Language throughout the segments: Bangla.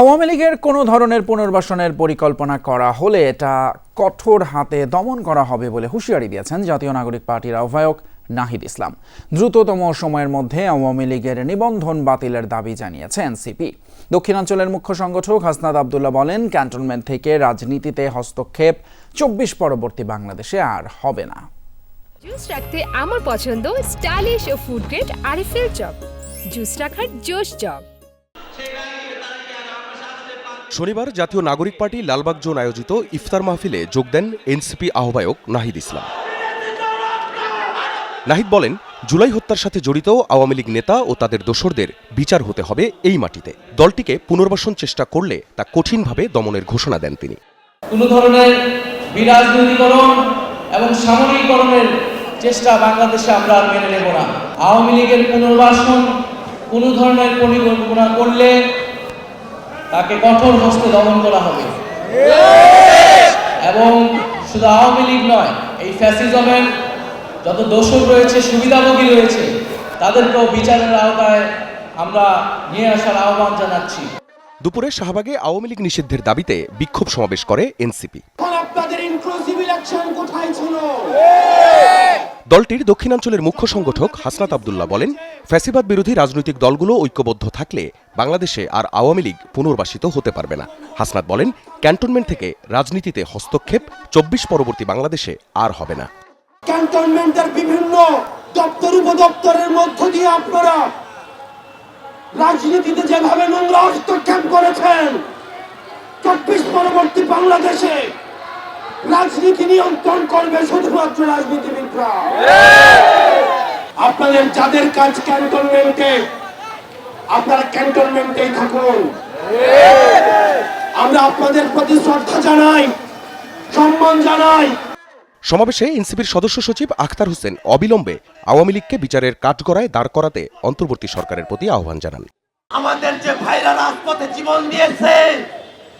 আওয়ামী লীগের কোনো ধরনের পুনর্বাসনের পরিকল্পনা করা হলে এটা কঠোর হাতে দমন করা হবে বলে হুঁশিয়ারি দিয়েছেন জাতীয় নাগরিক পার্টির আহ্বায়ক নাহিদ ইসলাম। দ্রুততম সময়ের মধ্যে আওয়ামী লীগের নিবন্ধন বাতিলের দাবি জানিয়েছে এনসিপি। দক্ষিণাঞ্চলের মুখ্য সংগঠক হাসনাদ আবদুল্লাহ বলেন, ক্যান্টনমেন্ট থেকে রাজনীতিতে হস্তক্ষেপ চব্বিশ পরবর্তী বাংলাদেশে আর হবে না। জুস রাখতে আমার পছন্দ স্টাইলিশ ও ফুড গ্রেড আরএফএল চপ। জুস রাখার জোশ চপ। শনিবার জাতীয় নাগরিক পার্টি লালবাগ জোন আয়োজিত ইফতার মাহফিলে যোগ দেন এনসিপি আহ্বায়ক নাহিদ ইসলাম। নাহিদ বলেন, জুলাই হত্যার সাথে জড়িত আওয়ামী লীগ নেতা ও তাদের দোসরদের বিচার হতে হবে এই মাটিতে। দলটিকে পুনর্বাসন চেষ্টা করলে তা কঠিনভাবে দমনের ঘোষণা দেন তিনি। কোনো ধরনের বিরাজনীতিকরণ এবং সামরিকরণের চেষ্টা বাংলাদেশে আমরা আর মেনে নেব না। আওয়ামী লীগের পুনর্বাসন কোনো ধরনের পরিকল্পনা করলে তাকে কঠোর হস্তে দমন করা হবে। এবং শুধু আওয়ামী লীগ নয় এই ফ্যাসিজমের যত দোষক রয়েছে সুবিধাভোগী রয়েছে তাদেরকেও বিচারের আওতায় আমরা নিয়ে আসার আহ্বান জানাচ্ছি। দুপুরে শাহবাগে আওয়ামী লীগ নিষিদ্ধের দাবিতে বিক্ষোভ সমাবেশ করে এনসিপি। আপনাদের ইনক্লুসিভ ইলেকশন কোথায় ছিল? দলটির দক্ষিণাঞ্চলের মুখ্য সংগঠক হাসনাত আবদুল্লাহ বলেন, ফ্যাসিবাদ বিরোধী রাজনৈতিক দলগুলো ঐক্যবদ্ধ থাকলে বাংলাদেশে আর আওয়ামী লীগ পুনর্বাসিত হতে পারবে না। হাসনাত বলেন, ক্যান্টনমেন্ট থেকে রাজনীতিতে হস্তক্ষেপ চব্বিশ পরবর্তী বাংলাদেশে আর হবে না। ক্যান্টনমেন্টের বিভিন্ন দপ্তর উপদপ্তরের মধ্য দিয়ে আপনারা রাজনীতিতে যেভাবে নোংরা হস্তক্ষেপ করেছেন, চব্বিশ পরবর্তী বাংলাদেশে রাজনীতি নিয়ন্ত্রণ করবে শুধুমাত্র রাজনীতিবিদরা। আপনাদের যাদের কাজ ক্যান্টনমেন্টে আপনারা ক্যান্টনমেন্টেই থাকুন। আমরা আপনাদের প্রতি শ্রদ্ধা জানাই সম্মান জানাই। সমাবেশে এনসিপির সদস্য সচিব আখতার হোসেন অবিলম্বে আওয়ামী লীগকে বিচারের কাঠগড়ায় দাঁড় করাতে অন্তর্বর্তী সরকারের প্রতি আহ্বান জানান। আমাদের যে ভাইরা রাজপথে জীবন দিয়েছে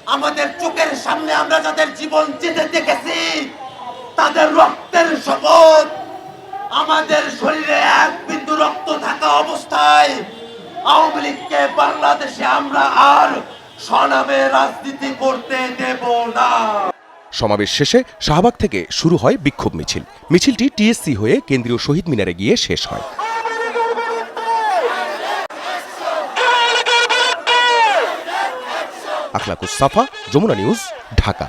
আমাদের চোখের সামনে আমরা যাদের জীবন যেতে দেখেছি, তাদের রক্তের শপথ, আমাদের শরীরে এক বিন্দু রক্ত থাকা অবস্থায় আওয়ামী লীগকে বাংলাদেশে আমরা আর স্বনামে রাজনীতি করতে দেব না। সমাবেশ শেষে শাহবাগ থেকে শুরু হয় বিক্ষোভ মিছিল। মিছিলটি টিএসসি হয়ে কেন্দ্রীয় শহীদ মিনারে গিয়ে শেষ হয়। আখলাকুস সাফা যমুনা নিউজ ঢাকা।